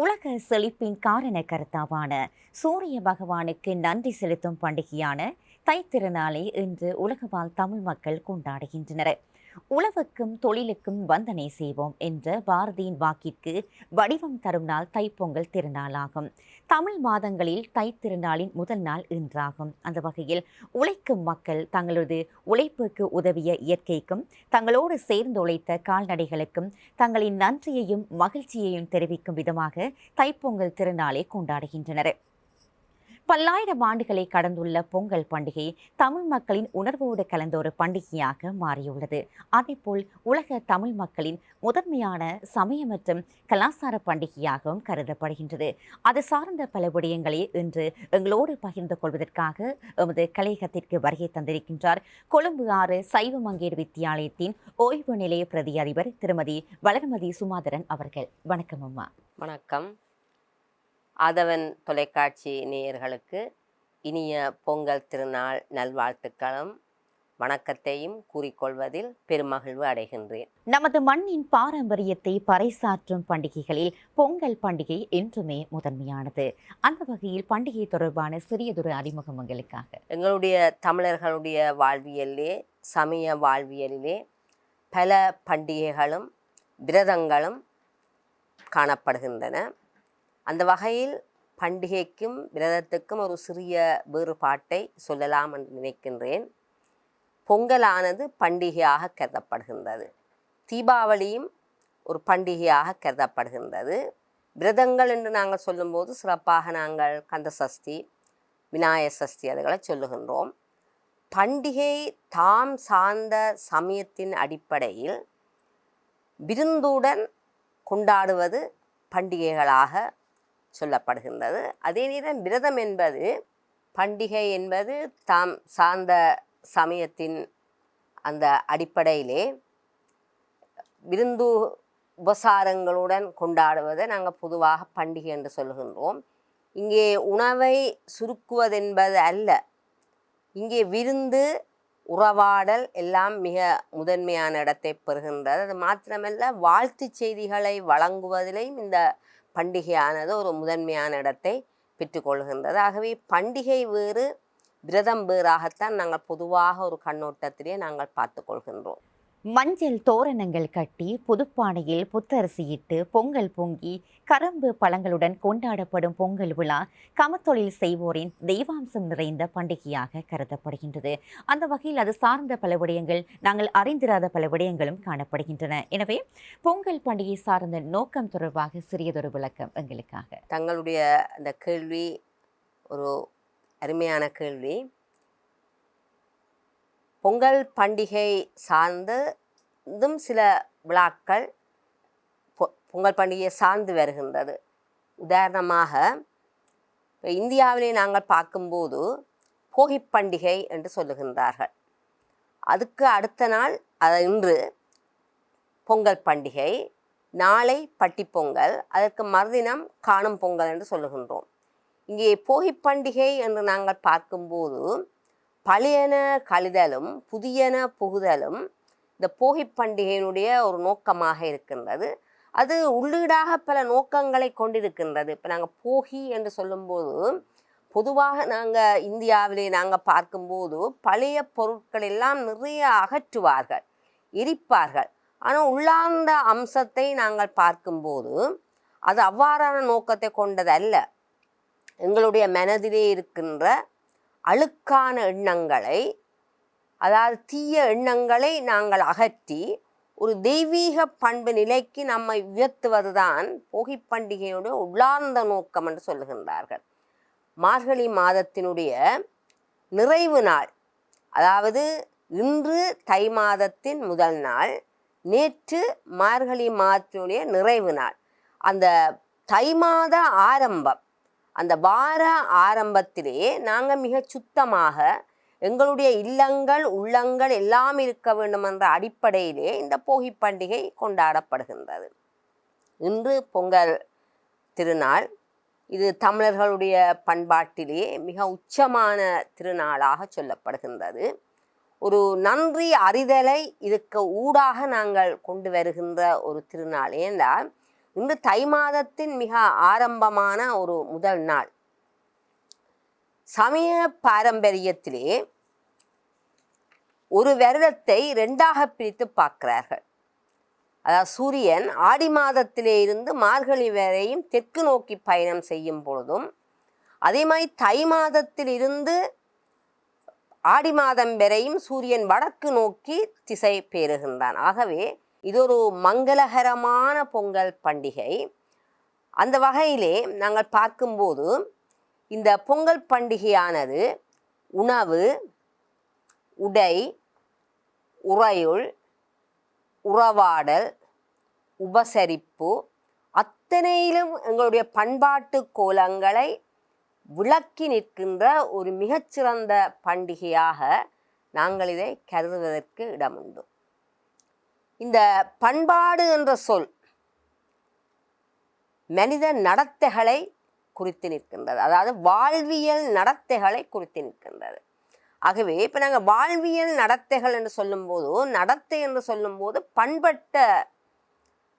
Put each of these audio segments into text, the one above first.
உலக செழிப்பின் காரண கருத்தாவான சூரிய பகவானுக்கு நன்றி செலுத்தும் பண்டிகையான தைத்திருநாளை இன்று உலகவாழ் தமிழ் மக்கள் கொண்டாடுகின்றனர். உழவுக்கும் தொழிலுக்கும் வந்தனை செய்வோம் என்ற பாரதியின் வாக்கிற்கு வடிவம் தரும் நாள் தைப்பொங்கல் திருநாளாகும். தமிழ் மாதங்களில் தைத்திருநாளின் முதல் நாள் இன்றாகும். அந்த வகையில் உழைக்கும் மக்கள் தங்களது உழைப்புக்கு உதவிய இயற்கைக்கும் தங்களோடு சேர்ந்து உழைத்த கால்நடைகளுக்கும் தங்களின் நன்றியையும் மகிழ்ச்சியையும் தெரிவிக்கும் விதமாக தைப்பொங்கல் திருநாளை கொண்டாடுகின்றனர். பல்லாயிரம் ஆண்டுகளை கடந்துள்ள பொங்கல் பண்டிகை தமிழ் மக்களின் உணர்வோடு கலந்த ஒரு பண்டிகையாக மாறியுள்ளது. அதேபோல் உலக தமிழ் மக்களின் முதன்மையான சமய மற்றும் கலாச்சார பண்டிகையாகவும் கருதப்படுகின்றது. அது சார்ந்த பல விடயங்களை இன்று எங்களோடு பகிர்ந்து கொள்வதற்காக எமது கலையகத்திற்கு வருகை தந்திருக்கின்றார். கொழும்பு ஆறு சைவ மங்கேடு வித்தியாலயத்தின் ஓய்வு நிலைய பிரதி அதிபர் திருமதி வளர்மதி சுமாதரன் அவர்கள். வணக்கம் அம்மா. வணக்கம். ஆதவன் தொலைக்காட்சி நேயர்களுக்கு இனிய பொங்கல் திருநாள் நல்வாழ்த்துக்களும். வணக்கத்தையும் கூறிக்கொள்வதில் பெருமகிழ்வு அடைகின்றேன். நமது மண்ணின் பாரம்பரியத்தை பறைசாற்றும் பண்டிகைகளில் பொங்கல் பண்டிகை என்றுமே முதன்மையானது. அந்த வகையில் பண்டிகை தொடர்பான சிறியதொரு அறிமுகம் உங்களுக்காக. எங்களுடைய தமிழர்களுடைய வாழ்வியலிலே சமய வாழ்வியலிலே பல பண்டிகைகளும் விரதங்களும் காணப்படுகின்றன. அந்த வகையில் பண்டிகைக்கும் விரதத்துக்கும் ஒரு சிறிய வேறுபாட்டை சொல்லலாம் என்று நினைக்கின்றேன். பொங்கலானது பண்டிகையாக கருதப்படுகின்றது. தீபாவளியும் ஒரு பண்டிகையாக கருதப்படுகின்றது. விரதங்கள் என்று நாங்கள் சொல்லும்போது சிறப்பாக நாங்கள் கந்த சஷ்டி விநாயக சஷ்டி அதுகளை சொல்லுகின்றோம். பண்டிகை தாம் சார்ந்த சமயத்தின் அடிப்படையில் விருந்துடன் கொண்டாடுவது பண்டிகைகளாக சொல்லப்படுகின்றது. அதே நேரம் விரதம் என்பது பண்டிகை என்பது தாம் சார்ந்த சமயத்தின் அந்த அடிப்படையிலே விருந்து உபசாரங்களுடன் கொண்டாடுவதை நாங்கள் பொதுவாக பண்டிகை என்று சொல்கின்றோம். இங்கே உணவை சுருக்குவதென்பது அல்ல. இங்கே விருந்து உறவாடல் எல்லாம் மிக முதன்மையான இடத்தை பெறுகின்றது. அது மாத்திரமல்ல வாழ்த்து செய்திகளை வழங்குவதிலையும் இந்த பண்டிகையானது ஒரு முதன்மையான இடத்தை பெற்றுக்கொள்கின்றது. ஆகவே பண்டிகை வேறு விரதம் வேறாகத்தான் நாங்கள் பொதுவாக ஒரு கண்ணோட்டத்திலே நாங்கள் பார்த்து கொள்கின்றோம் மஞ்சள் தோரணங்கள் கட்டி புதுப்பானையில் புத்தரிசியிட்டு பொங்கல் பொங்கி கரும்பு பழங்களுடன் கொண்டாடப்படும் பொங்கல் விழா கமத்தொழில் செய்வோரின் தெய்வாம்சம் நிறைந்த பண்டிகையாக கருதப்படுகின்றது. அந்த வகையில் அது சார்ந்த பல விடயங்கள் நாங்கள் அறிந்திராத பல விடயங்களும் காணப்படுகின்றன. எனவே பொங்கல் பண்டிகை சார்ந்த நோக்கம் தொடர்பாக சிறியதொரு விளக்கம் எங்களுக்காக. தங்களுடைய அந்த கேள்வி ஒரு அருமையான கேள்வி. பொங்கல் பண்டிகை சார்ந்தும் சில விழாக்கள் பொ- பொங்கல் பண்டிகையை சார்ந்து வருகின்றது. உதாரணமாக இப்ப இந்தியாவிலே நாங்கள் பார்க்கும்போது போகிப் பண்டிகை என்று சொல்லுகின்றார்கள். அதுக்கு அடுத்த நாள் அது இன்று பொங்கல் பண்டிகை நாளை பட்டிப்பொங்கல் அதற்கு மறுதினம் காணும் பொங்கல் என்று சொல்லுகின்றோம். இங்கே போகிப் பண்டிகை என்று நாங்கள் பார்க்கும்போது பழையன கழிதலும் புதியன புகுதலும் இந்த போகிப் பண்டிகையினுடைய ஒரு நோக்கமாக இருக்கின்றது. அது உள்ளீடாக பல நோக்கங்களை கொண்டிருக்கின்றது. இப்போ நாங்கள் போகி என்று சொல்லும்போது பொதுவாக நாங்கள் இந்தியாவிலே நாங்கள் பார்க்கும்போது பழைய பொருட்கள் எல்லாம் நிறைய அகற்றுவார்கள் எரிப்பார்கள். ஆனால் உள்ளார்ந்த அம்சத்தை நாங்கள் பார்க்கும்போது அது அவ்வாறான நோக்கத்தை கொண்டதல்ல. எங்களுடைய மனதிலே இருக்கின்ற அழுக்கான எண்ணங்களை அதாவது தீய எண்ணங்களை நாங்கள் அகற்றி ஒரு தெய்வீக பண்பு நிலைக்கு நம்மை உயர்த்துவதுதான் போகிப் பண்டிகையுடைய உள்ளார்ந்த நோக்கம் என்று சொல்லுகின்றார்கள். மார்கழி மாதத்தினுடைய நிறைவு நாள் அதாவது இன்று தை மாதத்தின் முதல் நாள் நேற்று மார்கழி மாதத்தினுடைய நிறைவு நாள். அந்த தை மாத ஆரம்பம் அந்த வார ஆரம்பத்திலே நாங்கள் மிக சுத்தமாக எங்களுடைய இல்லங்கள் உள்ளங்கள் எல்லாம் இருக்க வேண்டும் என்ற அடிப்படையிலே இந்த போகி பண்டிகை கொண்டாடப்படுகின்றது. இன்று பொங்கல் திருநாள். இது தமிழர்களுடைய பண்பாட்டிலே மிக உச்சமான திருநாளாக சொல்லப்படுகின்றது. ஒரு நன்றி அறிதலை இதுக்கு ஊடாக நாங்கள் கொண்டு வருகின்ற ஒரு திருநாள் ஏனென்றால் இன்று தை மாதத்தின் மிக ஆரம்பமான ஒரு முதல் நாள். சமய பாரம்பரியத்திலே ஒரு வருடத்தை ரெண்டாக பிரித்து பார்க்கிறார்கள். அதாவது சூரியன் ஆடி மாதத்திலே இருந்து மார்கழி வரையும் தெற்கு நோக்கி பயணம் செய்யும் பொழுதும் அதே மாதிரி தை மாதத்தில் இருந்து ஆடி மாதம் வரையும் சூரியன் வடக்கு நோக்கி திசை பெறுகின்றான். ஆகவே இது ஒரு மங்களகரமான பொங்கல் பண்டிகை. அந்த வகையிலே நாங்கள் பார்க்கும்போது இந்த பொங்கல் பண்டிகையானது உணவு உடை உறையுள் உறவாடல் உபசரிப்பு அத்தனையிலும் எங்களுடைய பண்பாட்டு கோலங்களை விளக்கி நிற்கின்ற ஒரு மிகச்சிறந்த பண்டிகையாக நாங்கள் இதை கருதுவதற்கு இடமுண்டு இந்த பண்பாடு என்ற சொல் மனித நடத்தைகளை குறித்து நிற்கின்றது. அதாவது வாழ்வியல் நடத்தைகளை குறித்து நிற்கின்றது. ஆகவே இப்போ நாங்கள் வாழ்வியல் நடத்தைகள் என்று சொல்லும்போது நடத்தை என்று சொல்லும்போது பண்பட்ட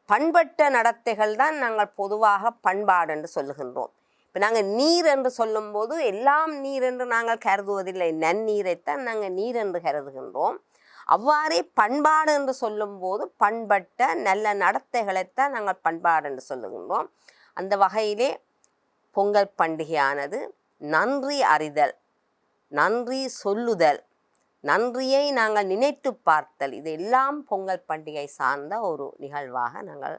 பண்பட்ட நடத்தைகள் தான் நாங்கள் பொதுவாக பண்பாடு என்று சொல்லுகின்றோம். இப்போ நாங்கள் நீர் என்று சொல்லும்போது எல்லாம் நீர் என்று நாங்கள் கருதுவதில்லை. நன்னீரைத்தான் நாங்கள் நீர் என்று கருதுகின்றோம். அவ்வாறே பண்பாடு என்று சொல்லும்போது பண்பட்ட நல்ல நடத்தைகளைத்தான் நாங்கள் பண்பாடு என்று சொல்லுகின்றோம். அந்த வகையிலே பொங்கல் பண்டிகையானது நன்றி அறிதல் நன்றி சொல்லுதல் நன்றியை நாங்கள் நினைத்து பார்த்தல் இதெல்லாம் பொங்கல் பண்டிகை சார்ந்த ஒரு நிகழ்வாக நாங்கள்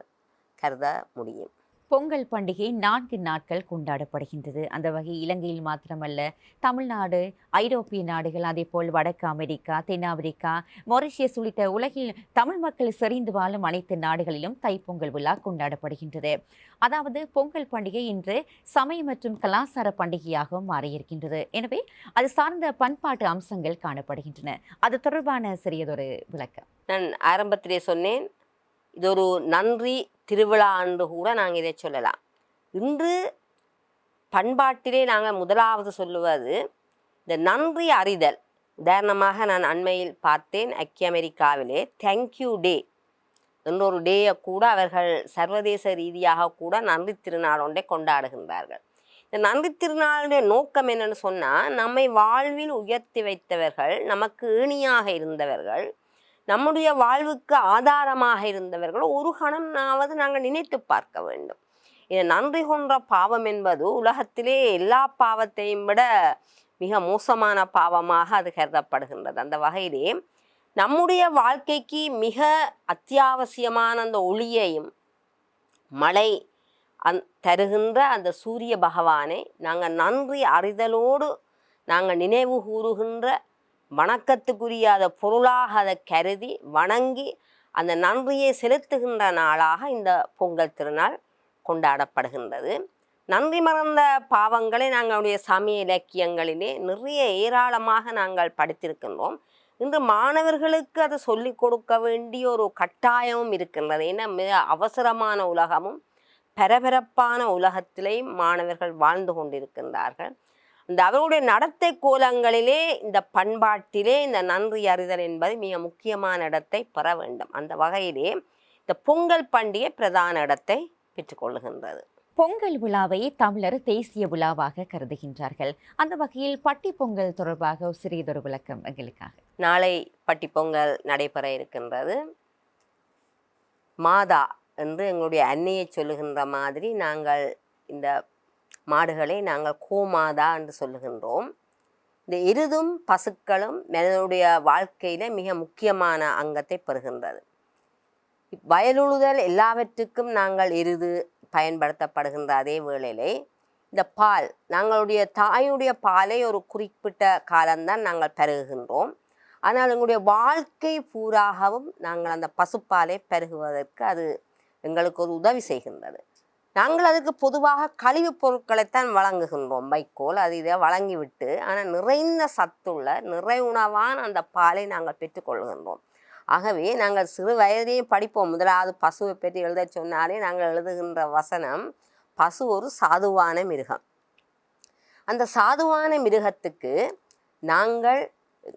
கருத முடியும். பொங்கல் பண்டிகை நான்கு நாட்கள் கொண்டாடப்படுகின்றது. அந்த வகை இலங்கையில் மாத்திரமல்ல தமிழ்நாடு ஐரோப்பிய நாடுகள் அதே போல் வடக்கு அமெரிக்கா தென்னாப்பிரிக்கா மொரிஷியஸ் உள்ளிட்ட உலகில் தமிழ் மக்கள் செறிந்து வாழும் அனைத்து நாடுகளிலும் தைப்பொங்கல் விழா கொண்டாடப்படுகின்றது. அதாவது பொங்கல் பண்டிகை இன்று சமய மற்றும் கலாச்சார பண்டிகையாகவும் மாறியிருக்கின்றது. எனவே அது சார்ந்த பண்பாட்டு அம்சங்கள் காணப்படுகின்றன. அது தொடர்பான சிறியதொரு விளக்கம். நான் ஆரம்பத்திலே சொன்னேன் இது ஒரு நன்றி திருவிழா என்று கூட நாங்கள் இதை சொல்லலாம். இன்று பண்பாட்டிலே நாங்கள் முதலாவது சொல்லுவது இந்த நன்றி அறிதல். உதாரணமாக நான் அண்மையில் பார்த்தேன் ஐக்கிய அமெரிக்காவிலே தேங்க்யூ டே என்ற ஒரு டேயை கூட அவர்கள் சர்வதேச ரீதியாக கூட நன்றி திருநாள் ஒன்றை கொண்டாடுகின்றார்கள். இந்த நன்றி திருநாளுடைய நோக்கம் என்னன்னு சொன்னால் நம்மை வாழ்வில் உயர்த்தி வைத்தவர்கள் நமக்கு ஏணியாக இருந்தவர்கள் நம்முடைய வாழ்வுக்கு ஆதாரமாக இருந்தவர்கள் ஒரு கணம்னாவது நாங்கள் நினைத்து பார்க்க வேண்டும். இது நன்றி கொன்ற பாவம் என்பது உலகத்திலே எல்லா பாவத்தையும் விட மிக மோசமான பாவமாக அது கருதப்படுகின்றது. அந்த வகையிலே நம்முடைய வாழ்க்கைக்கு மிக அத்தியாவசியமான அந்த ஒளியையும் மழை அந் தருகின்ற அந்த சூரிய பகவானை நாங்கள் நன்றி அறிதலோடு நாங்கள் நினைவு கூறுகின்ற வணக்கத்துக்குரியாத பொருளாக அதை கருதி வணங்கி அந்த நன்றியை செலுத்துகின்ற நாளாக இந்த பொங்கல் திருநாள் கொண்டாடப்படுகின்றது. நன்றி மறந்த பாவங்களை நாங்களுடைய சமய இலக்கியங்களிலே நிறைய ஏராளமாக நாங்கள் படித்திருக்கின்றோம். இன்று மாணவர்களுக்கு அதை சொல்லிக் கொடுக்க வேண்டிய ஒரு கட்டாயமும் இருக்கின்றது. ஏன்னா மிக அவசரமான உலகமும் பரபரப்பான உலகத்திலேயும் மாணவர்கள் வாழ்ந்து கொண்டிருக்கின்றார்கள். இந்த அவருடைய நடத்தை கோலங்களிலே இந்த பண்பாட்டிலே இந்த நன்றி அறிதல் என்பது மிக முக்கியமான இடத்தை பெற வேண்டும். அந்த வகையிலே இந்த பொங்கல் பண்டிகை பிரதான இடத்தை பெற்றுக்கொள்ளுகின்றது பொங்கல் விழாவை தமிழர் தேசிய விழாவாக கருதுகின்றார்கள். அந்த வகையில் பட்டி பொங்கல் தொடர்பாக ஒரு சிறியதொரு விளக்கம் எங்களுக்காக. நாளை பட்டி பொங்கல் நடைபெற இருக்கின்றது. மாதா என்று எங்களுடைய அன்னையை சொல்லுகின்ற மாதிரி நாங்கள் இந்த மாடுகளை நாங்கள் கோமாதா என்று சொல்லுகின்றோம். இந்த எருதும் பசுக்களும் மனிதனுடைய வாழ்க்கையில் மிக முக்கியமான அங்கத்தை பெறுகின்றது. வயலுழுதல் எல்லாவற்றுக்கும் நாங்கள் எருது பயன்படுத்தப்படுகின்ற அதே வேளையிலே இந்த பால் நாங்களுடைய தாயுடைய பாலை ஒரு குறிப்பிட்ட காலம்தான் நாங்கள் பருகுகின்றோம். ஆனால் எங்களுடைய வாழ்க்கை பூராகவும் நாங்கள் அந்த பசுப்பாலை பருகுவதற்கு அது எங்களுக்கு ஒரு உதவி செய்கின்றது. நாங்கள் அதுக்கு பொதுவாக கழிவுப் பொருட்களைத்தான் வழங்குகின்றோம். வைக்கோல் அது இதை வழங்கிவிட்டு ஆனால் நிறைந்த சத்துள்ள நிறை உணவான அந்த பாலை நாங்கள் பெற்றுக்கொள்கின்றோம் ஆகவே நாங்கள் சிறு வயதிலேயும் படிப்போம். முதலாவது பசுவை பற்றி எழுத சொன்னாலே நாங்கள் எழுதுகின்ற வசனம் பசு ஒரு சாதுவான மிருகம். அந்த சாதுவான மிருகத்துக்கு நாங்கள்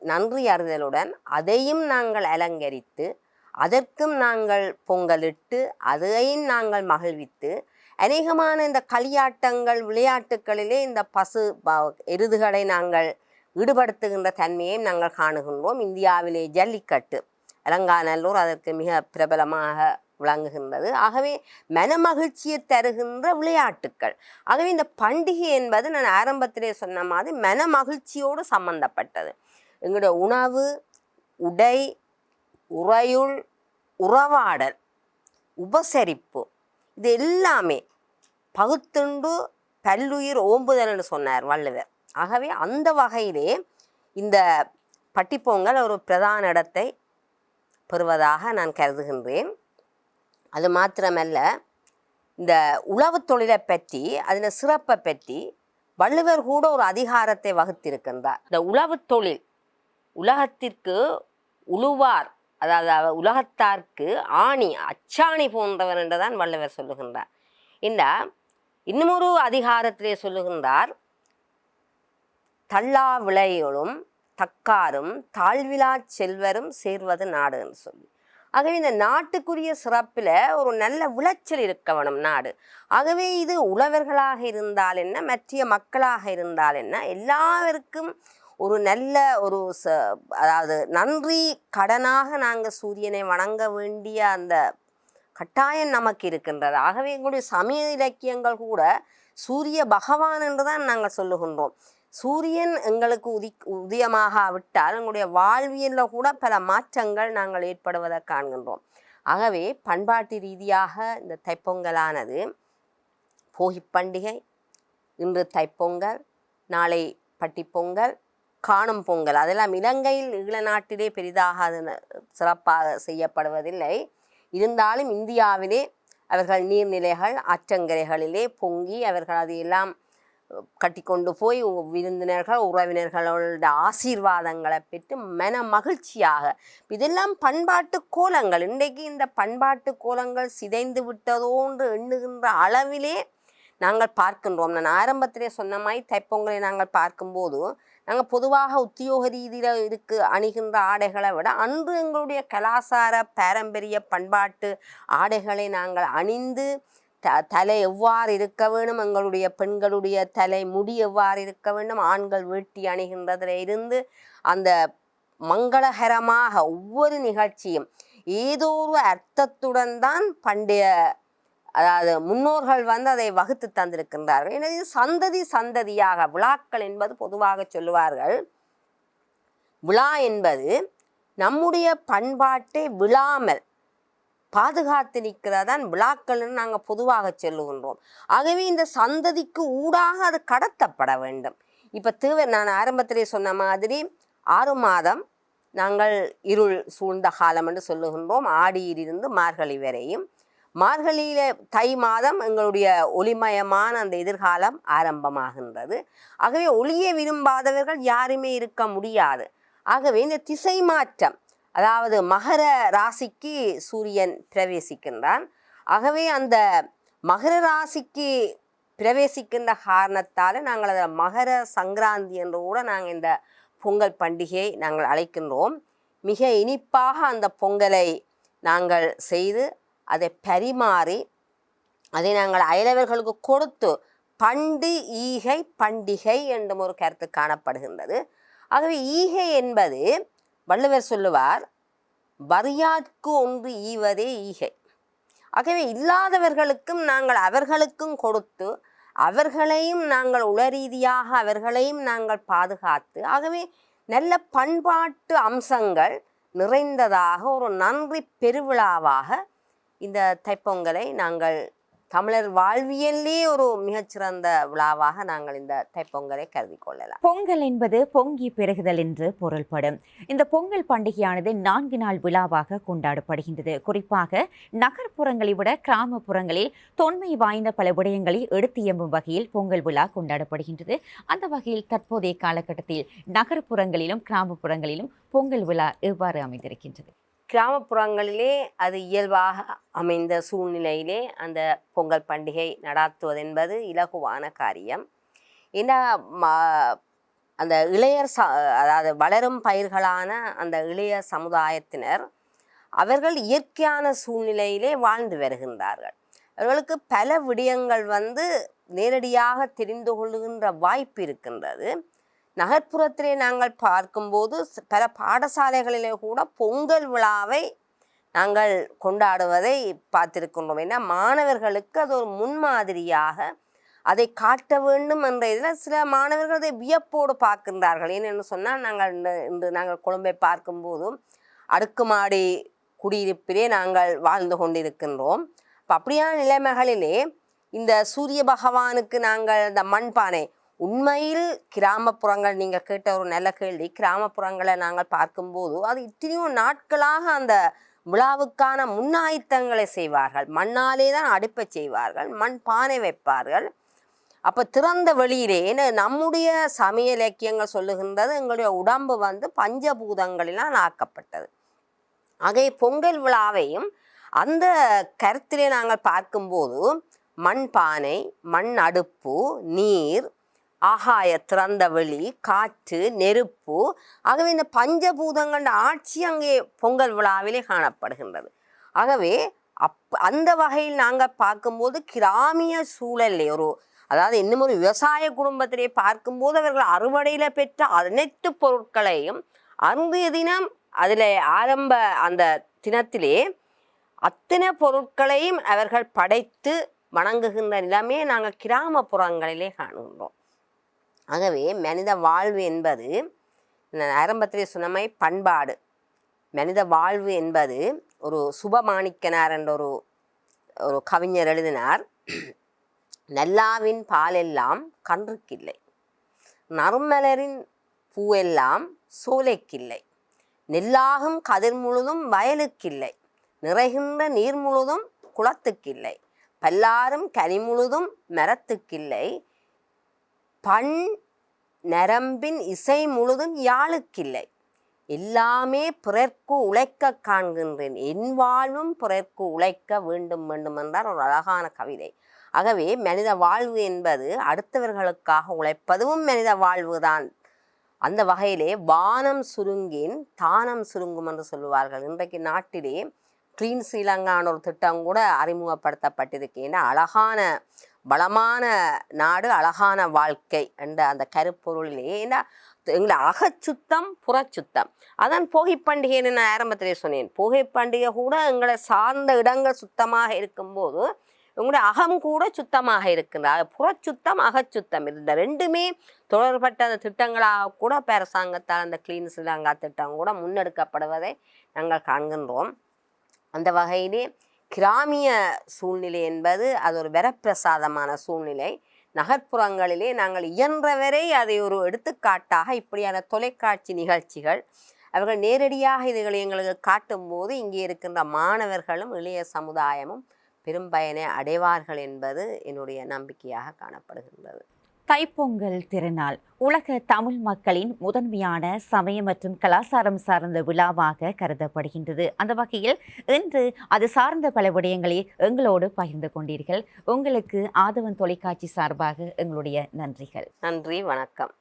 நன்றி அறிதலுடன் அதையும் நாங்கள் அலங்கரித்து அதற்கும் நாங்கள் பொங்கலிட்டு அதையும் நாங்கள் மகிழ்வித்து அநேகமான இந்த களியாட்டங்கள் விளையாட்டுகளிலே இந்த பசு ப- எருதுகளை நாங்கள் ஈடுபடுத்துகின்ற தன்மையை நாங்கள் காணுகின்றோம். இந்தியாவிலே ஜல்லிக்கட்டு அலங்காநல்லூர் அதற்கு மிக பிரபலமாக விளங்குகின்றது. ஆகவே மனமகிழ்ச்சியை தருகின்ற விளையாட்டுக்கள். ஆகவே இந்த பண்டிகை என்பது நான் ஆரம்பத்திலே சொன்ன மாதிரி மனமகிழ்ச்சியோடு சம்பந்தப்பட்டது. எங்களுடைய உணவு உடை உறையுள் உறவாடல் உபசரிப்பு இது எல்லாமே பகுத்துண்டு பல்லுயிர் ஓம்புதல்னு சொன்னார் வள்ளுவர். ஆகவே அந்த வகையிலே இந்த பட்டிப்பொங்கல் ஒரு பிரதான இடத்தை பெறுவதாக நான் கருதுகின்றேன். அது மாத்திரமல்ல இந்த உழவுத் தொழிலை பற்றி அதில் சிறப்பை பற்றி வள்ளுவர் கூட ஒரு அதிகாரத்தை வகுத்திருக்கின்றார். இந்த உழவுத் தொழில் உலகத்திற்கு உழுவார் அதாவது உலகத்தார்க்கு ஆணி அச்சாணி போன்றவர் என்றுதான் வள்ளுவர் சொல்லுகின்றார். இந்த இன்னுமொரு அதிகாரத்திலே சொல்லுகின்றார் தள்ளா விளைகளும் தக்காரும் தாழ்விழா செல்வரும் சேர்வது நாடுன்னு சொல்லி. ஆகவே இந்த நாட்டுக்குரிய சிறப்பில் ஒரு நல்ல விளைச்சல் இருக்க வேணும் நாடு. ஆகவே இது உழவர்களாக இருந்தால் என்ன மற்றிய மக்களாக இருந்தால் என்ன எல்லாருக்கும் ஒரு நல்ல ஒரு ச அதாவது நன்றி கடனாக நாங்கள் சூரியனை வணங்க வேண்டிய அந்த கட்டாயம் நமக்கு இருக்கின்றது. ஆகவே எங்களுடைய சமய இலக்கியங்கள் கூட சூரிய பகவான் என்று தான் நாங்கள் சொல்லுகின்றோம். சூரியன் எங்களுக்கு உதி உதயமாக விட்டால் எங்களுடைய வாழ்வியலில் கூட பல மாற்றங்கள் நாங்கள் ஏற்படுவதை காண்கின்றோம். ஆகவே பண்பாட்டு ரீதியாக இந்த தைப்பொங்கலானது போகிப் பண்டிகை இன்று தைப்பொங்கல் நாளை பட்டிப்பொங்கல் காணும் பொங்கல். அதெல்லாம் இலங்கையில் ஈழ நாட்டிலே பெரிதாக அது ந- சிறப்பாக செய்யப்படுவதில்லை. இருந்தாலும் இந்தியாவிலே அவர்கள் நீர்நிலைகள் ஆற்றங்கரைகளிலே பொங்கி அவர்கள் அதையெல்லாம் கட்டிக்கொண்டு போய் விருந்தினர்கள் உறவினர்களோட ஆசீர்வாதங்களை பெற்று மன மகிழ்ச்சியாக. இதெல்லாம் பண்பாட்டு கோலங்கள். இன்றைக்கு இந்த பண்பாட்டு கோலங்கள் சிதைந்து விட்டதோன்று எண்ணுகின்ற அளவிலே நாங்கள் பார்க்கின்றோம். நான் ஆரம்பத்திலே சொன்ன மாதிரி தைப்பொங்கலை நாங்கள் பார்க்கும்போது நாங்கள் பொதுவாக உத்தியோக ரீதியில் இருக்கு அணிகின்ற ஆடைகளை விட அன்று எங்களுடைய கலாசார பாரம்பரிய பண்பாட்டு ஆடைகளை நாங்கள் அணிந்து த தலை எவ்வாறு இருக்க வேண்டும் எங்களுடைய பெண்களுடைய தலை முடி எவ்வாறு இருக்க வேண்டும் ஆண்கள் வேட்டி அணிகின்றதில் இருந்து அந்த மங்களகரமாக ஒவ்வொரு நிகழ்ச்சியும் ஏதோ ஒரு அர்த்தத்துடன் தான் பண்டைய அதாவது முன்னோர்கள் வந்து அதை வகுத்து தந்திருக்கின்றார்கள். எனவே சந்ததி சந்ததியாக விழாக்கள் என்பது பொதுவாக சொல்லுவார்கள். விழா என்பது நம்முடைய பண்பாட்டை விழாமல் பாதுகாத்து நிற்கிறதான் விழாக்கள்னு நாங்கள் பொதுவாக சொல்லுகின்றோம். ஆகவே இந்த சந்ததிக்கு ஊடாக அது கடத்தப்பட வேண்டும். இப்போ தீவிர நான் ஆரம்பத்திலே சொன்ன மாதிரி ஆறு மாதம் நாங்கள் இருள் சூழ்ந்த காலம் என்று சொல்லுகின்றோம். ஆடியிலிருந்து மார்கழி வரையும். மார்கழியில தை மாதம் எங்களுடைய ஒளிமயமான அந்த எதிர்காலம் ஆரம்பமாகின்றது. ஆகவே ஒளியை விரும்பாதவர்கள் யாருமே இருக்க முடியாது. ஆகவே இந்த திசை மாற்றம் அதாவது மகர ராசிக்கு சூரியன் பிரவேசிக்கின்றான். ஆகவே அந்த மகர ராசிக்கு பிரவேசிக்கின்ற காரணத்தால் நாங்கள் அதை மகர சங்கராந்தி என்று கூட நாங்கள் இந்த பொங்கல் பண்டிகையை நாங்கள் அழைக்கின்றோம். மிக இனிப்பாக அந்த பொங்கலை நாங்கள் செய்து அதை பரிமாறி அதை நாங்கள் அயலவர்களுக்கு கொடுத்து பண்டு ஈகை பண்டிகை என்றும் ஒரு கருத்து காணப்படுகின்றது. ஆகவே ஈகை என்பது வள்ளுவர் சொல்லுவார் வரியாட்கு ஒன்று ஈவதே ஈகை. ஆகவே இல்லாதவர்களுக்கும் நாங்கள் அவர்களுக்கும் கொடுத்து அவர்களையும் நாங்கள் உளரீதியாக அவர்களையும் நாங்கள் பாதுகாத்து ஆகவே நல்ல பண்பாட்டு அம்சங்கள் நிறைந்ததாக ஒரு நன்றி பெருவிழாவாக இந்த தைப்பொங்கலை நாங்கள் தமிழர் வாழ்வியல்லே ஒரு மிகச்சிறந்த விழாவாக நாங்கள் இந்த தைப்பொங்கலை கருதி கொள்ளலாம். பொங்கல் என்பது பொங்கி பெருகுதல் என்று பொருள்படும். இந்த பொங்கல் பண்டிகையானது நான்கு நாள் விழாவாக கொண்டாடப்படுகின்றது. குறிப்பாக நகர்ப்புறங்களை விட கிராமப்புறங்களில் தொன்மை வாய்ந்த பல விடயங்களை எடுத்து எம்பும் வகையில் பொங்கல் விழா கொண்டாடப்படுகின்றது. அந்த வகையில் தற்போதைய காலகட்டத்தில் நகர்ப்புறங்களிலும் கிராமப்புறங்களிலும் பொங்கல் விழா எவ்வாறு அமைந்திருக்கின்றது? கிராமப்புறங்களிலே அது இயல்பாக அமைந்த சூழ்நிலையிலே அந்த பொங்கல் பண்டிகை நடாத்துவதென்பது இலகுவான காரியம். ஏன்னா ம- அந்த இளையர் ச அதாவது வளரும் பயிர்களான அந்த இளைய சமுதாயத்தினர் அவர்கள் இயற்கையான சூழ்நிலையிலே வாழ்ந்து வருகின்றார்கள். அவர்களுக்கு பல விடயங்கள் வந்து நேரடியாக தெரிந்து கொள்ளுகின்ற வாய்ப்பு இருக்கின்றது. நகர்ப்புறத்திலே நாங்கள் பார்க்கும்போது பல பாடசாலைகளிலே கூட பொங்கல் விழாவை நாங்கள் கொண்டாடுவதை பார்த்திருக்கின்றோம். ஏன்னா மாணவர்களுக்கு அது ஒரு முன்மாதிரியாக அதை காட்ட வேண்டும் என்ற இதில் சில மாணவர்கள் அதை வியப்போடு பார்க்கின்றார்கள். ஏனென்று சொன்னால் நாங்கள் இந்த- இன்று நாங்கள் கொழும்பை பார்க்கும்போதும் அடுக்குமாடி குடியிருப்பிலே நாங்கள் வாழ்ந்து கொண்டிருக்கின்றோம். அப்போ அப்படியான நிலைமைகளிலே இந்த சூரிய பகவானுக்கு நாங்கள் இந்த மண்பானை உண்மையில் கிராமப்புறங்கள் நீங்கள் கேட்ட ஒரு நல்ல கேள்வி. கிராமப்புறங்களை நாங்கள் பார்க்கும்போது அது இத்தனையோ நாட்களாக அந்த விழாவுக்கான முன்னாயத்தங்களை செய்வார்கள். மண்ணாலே தான் அடுப்பை செய்வார்கள் மண் பானை வைப்பார்கள். அப்போ திறந்த வெளியிலே ஏன்னா நம்முடைய சமய இலக்கியங்கள் சொல்லுகின்றது எங்களுடைய உடம்பு வந்து பஞ்சபூதங்களினால் ஆக்கப்பட்டது. ஆகவே பொங்கல் விழாவையும் அந்த கருத்திலே நாங்கள் பார்க்கும்போது மண் பானை மண் அடுப்பு நீர் ஆகாய திறந்த வெளி காற்று நெருப்பு ஆகவே இந்த பஞ்சபூதங்கள ஆட்சி அங்கே பொங்கல் விழாவிலே காணப்படுகின்றது. ஆகவே அப் அந்த வகையில் நாங்கள் பார்க்கும்போது கிராமிய சூழல்லே ஒரு அதாவது இன்னும் ஒரு விவசாய குடும்பத்திலே பார்க்கும்போது அவர்கள் அறுவடையில் பெற்ற அனைத்து பொருட்களையும் அன்றைய தினம் அதில் ஆரம்ப அந்த தினத்திலே அத்தனை பொருட்களையும் அவர்கள் படைத்து வணங்குகின்ற நிலைமையை நாங்கள் கிராமப்புறங்களிலே காணுகின்றோம். ஆகவே மனித வாழ்வு என்பது நான் ஆரம்பத்திலே பண்பாடு. மனித வாழ்வு என்பது ஒரு சுபமாணிக்கனார் என்ற ஒரு ஒரு கவிஞர் எழுதினார் நல்லாவின் பாலெல்லாம் கன்றுக்கில்லை. நறுமலரின் பூவெல்லாம் சோலைக்கில்லை. நெல்லாகும் கதிர் முழுதும் வயலுக்கில்லை. நிறைகின்ற நீர் முழுதும் குளத்துக்கில்லை. பல்லாரும் கனி முழுதும் மரத்துக்கில்லை. பண் நரம்பின் இசை முழுதும் யாழுக்கில்லை. எல்லாமே பிறர்க்கு உழைக்க காண்கின்றேன். என் வாழ்வும் பிறர்க்கு உழைக்க வேண்டும் வேண்டும் என்றார் ஒரு அழகான கவிதை. ஆகவே மனித வாழ்வு என்பது அடுத்தவர்களுக்காக உழைப்பதும் மனித வாழ்வு தான் அந்த வகையிலே வானம் சுருங்கின் தானம் சுருங்கும் என்று சொல்லுவார்கள். இன்றைக்கு நாட்டிலே கிளீன் ஸ்ரீலங்கான ஒரு திட்டம் கூட அறிமுகப்படுத்தப்பட்டிருக்கேன் அழகான வளமான நாடு அழகான வாழ்க்கை என்ற அந்த கருப்பொருளிலே. ஏன்னா எங்களை அகச்சுத்தம் புறச்சுத்தம். அதான் புகை பண்டிகைன்னு நான் ஆரம்பத்திலே சொன்னேன். புகை பண்டிகை கூட எங்களை சார்ந்த இடங்கள் சுத்தமாக இருக்கும்போது உங்களுடைய அகம் கூட சுத்தமாக இருக்கின்றார் புறச்சுத்தம் அகச்சுத்தம். இந்த ரெண்டுமே தொடர்பட்ட அந்த திட்டங்களாக கூட இப்ப அரசாங்கத்தால் அந்த கிளீன் ஸ்ரீலங்கா திட்டம் கூட முன்னெடுக்கப்படுவதை நாங்கள் காண்கின்றோம். அந்த வகையிலே கிராமிய சூழ்நிலை என்பது அது ஒரு வரப்பிரசாதமான சூழ்நிலை. நகர்ப்புறங்களிலே நாங்கள் இயன்றவரை அதை ஒரு எடுத்துக்காட்டாக இப்படியான தொலைக்காட்சி நிகழ்ச்சிகள் அவர்கள் நேரடியாக இதுகளை எங்களுக்கு காட்டும்போது இங்கே இருக்கின்ற மாணவர்களும் இளைய சமுதாயமும் பெரும் பயனை அடைவார்கள் என்பது என்னுடைய நம்பிக்கையாக காணப்படுகின்றது. தைப்பொங்கல் திருநாள் உலக தமிழ் மக்களின் முதன்மையான சமய மற்றும் கலாச்சாரம் சார்ந்த விழாவாக கருதப்படுகின்றது. அந்த வகையில் இன்று அது சார்ந்த பல விடயங்களை எங்களோடு பகிர்ந்து கொண்டீர்கள். உங்களுக்கு ஆதவன் தொலைக்காட்சி சார்பாக எங்களுடைய நன்றிகள். நன்றி வணக்கம்.